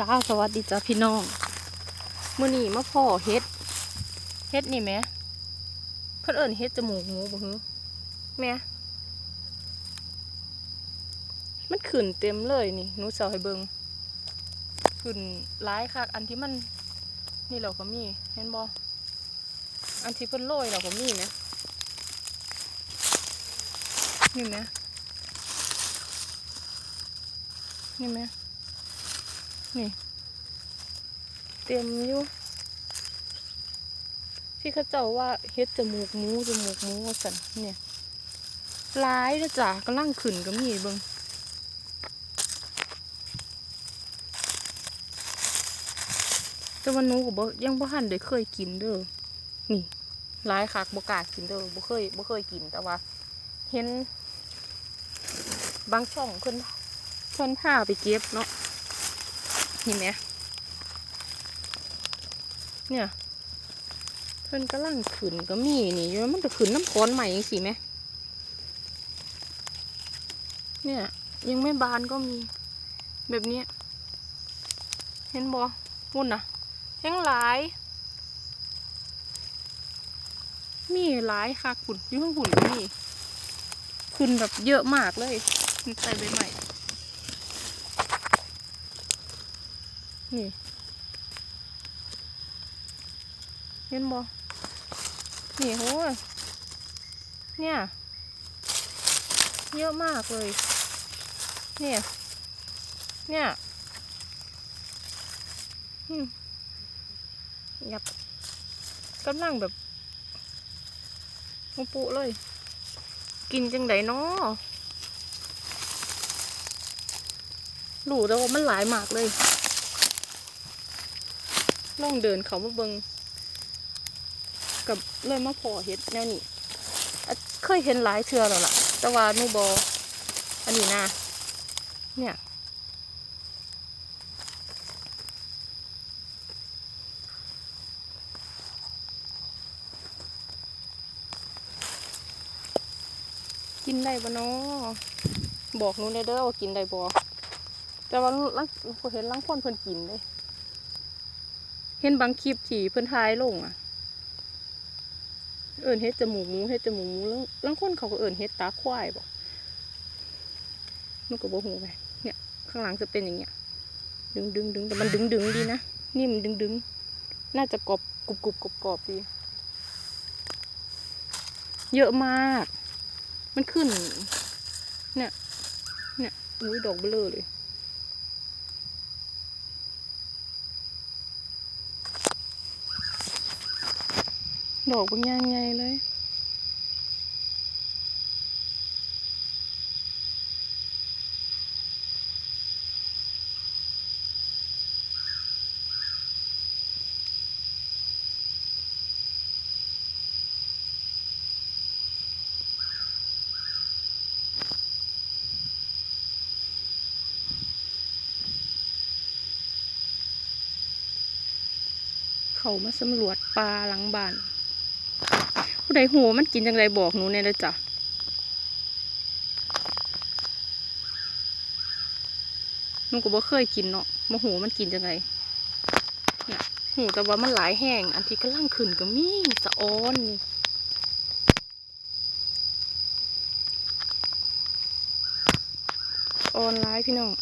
จ้าสวัสดีจ้าพี่น้องมื่อนี้มาพ่อเฮ็ดเฮ็ดนี่แหม่เพิ่นเอิ้นเฮ็ดจมูกหมูบ่ฮึแม่มันขึ้นเต็มเลยนี่หนูสิเอาให้เบิงขึ้นหลายคักอันที่มันนี่เราก็มีเห็นบ่อันที่เพิ่นโรยเราก็มีแหมนี่แหมนี่แหม นี่ เต็มอยู่ที่เขาเจ้าว่าเฮ็ดจมูกหมูจมูกหมูว่าสันเนี่ยหลายนะจ้ะกำลังขึ้นก็มีเบิงแต่ว่านู้ก็บ่ยังบ่ทันได้เคยกินเด้อนี่หลายคักบ่กล้ากินเด้อบ่เคยบ่เคยกินแต่ว่า เห็น บางช่องเพิ่นเพิ่นพาไปเก็บเนาะ เห็นไหมเนี่ย เพิ่นกำลังขึ้นก็มีนี่อยู่มันจะขึ้นน้ำค้อนใหม่ยังสิไหมเนี่ย ยังไม่บานก็มี แบบนี้ เห็นบ่หุ่นนะยังหลาย มีหลายค่ะขุนยุ่ข้างขุนก็มีขึ้นแบบเยอะมากเลยใส่ใบใหม่ นี่เห็นบ่นี่โหเนี่ย เยอะมากเลย เนี่ย เนี่ยอืมยับกำลังแบบมาปุเลย กินจังไดเนาะรู้แต่ว่ามันหลายมากเลย ลองเดินเขามาเบิงกับเลยมาพอเห็ดแนวนี้เคยเห็นหลายเทือแล้วล่ะ แต่ว่านูบออันนี้นะเนี่ยกินได้ปะเนาะบอกหนูได้เด้อว่ากินได้บ่แต่ว่าลังเห็นลังคนเพิ่นกินเลย เห็นบางคลิปที่เพิ่นทายลงอะ เอิญเฮ็ดจมูกหมูเฮ็ดจมูกหมูแล้วบางคนเขาก็เอิญเฮ็ดตาควายบอกมันก็บ่ฮู้ไปเนี่ย ข้างหลังจะเป็นอย่างเงี้ย ดึงดึงดึงแต่มันดึงดึงดีนะนิ่มันดึงดึงน่าจะกรอบกรุบกรุบกรอบกรอบดี เยอะมาก มันขึ้น เนี่ย เนี่ยอุ้ยดอกเบลอเลย ดอกบางอย่างใหญ่เลยเขามาสำรวจปลาหลังบ้าน ผู้ใดหัวมันกินจังไรบอกหนูแน่เลยจ้ะหนูก็บ่เคยกินเนาะมาหูมันกินจังไรเนี่ยหูแต่ว่ามันหลายแห้งอันที่กำลังขึ้นก็มีสะออนนี่ออนไลน์พี่น้อง